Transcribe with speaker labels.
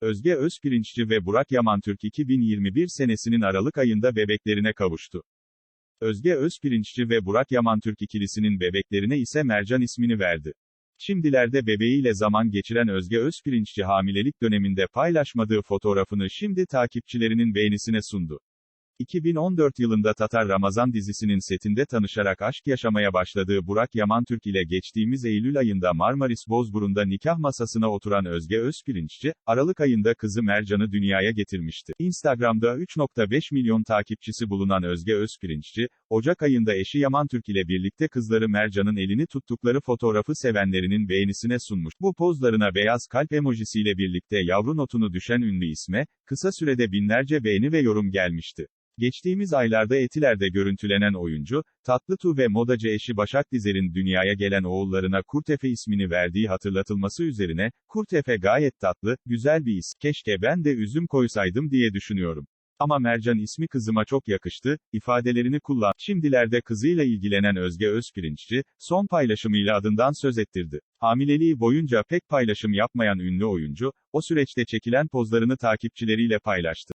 Speaker 1: Özge Özpirinççi ve Burak Yamantürk 2021 senesinin Aralık ayında bebeklerine kavuştu. Özge Özpirinççi ve Burak Yamantürk ikilisinin bebeklerine ise Mercan ismini verdi. Şimdilerde bebeğiyle zaman geçiren Özge Özpirinççi hamilelik döneminde paylaşmadığı fotoğrafını şimdi takipçilerinin beğenisine sundu. 2014 yılında Tatar Ramazan dizisinin setinde tanışarak aşk yaşamaya başladığı Burak Yamantürk ile geçtiğimiz Eylül ayında Marmaris Bozburun'da nikah masasına oturan Özge Özpirinççi, Aralık ayında kızı Mercan'ı dünyaya getirmişti. Instagram'da 3.5 milyon takipçisi bulunan Özge Özpirinççi, Ocak ayında eşi Yamantürk ile birlikte kızları Mercan'ın elini tuttukları fotoğrafı sevenlerinin beğenisine sunmuş. Bu pozlarına beyaz kalp emojisiyle birlikte yavru notunu düşen ünlü isme, kısa sürede binlerce beğeni ve yorum gelmişti. Geçtiğimiz aylarda Etiler'de görüntülenen oyuncu, Tatlıtuğ ve modacı eşi Başak Dizer'in dünyaya gelen oğullarına Kurtefe ismini verdiği hatırlatılması üzerine, Kurtefe gayet tatlı, güzel bir is, keşke ben de üzüm koysaydım diye düşünüyorum. Ama Mercan ismi kızıma çok yakıştı, ifadelerini kullan. Şimdilerde kızıyla ilgilenen Özge Özpirinççi, son paylaşımıyla adından söz ettirdi. Hamileliği boyunca pek paylaşım yapmayan ünlü oyuncu, o süreçte çekilen pozlarını takipçileriyle paylaştı.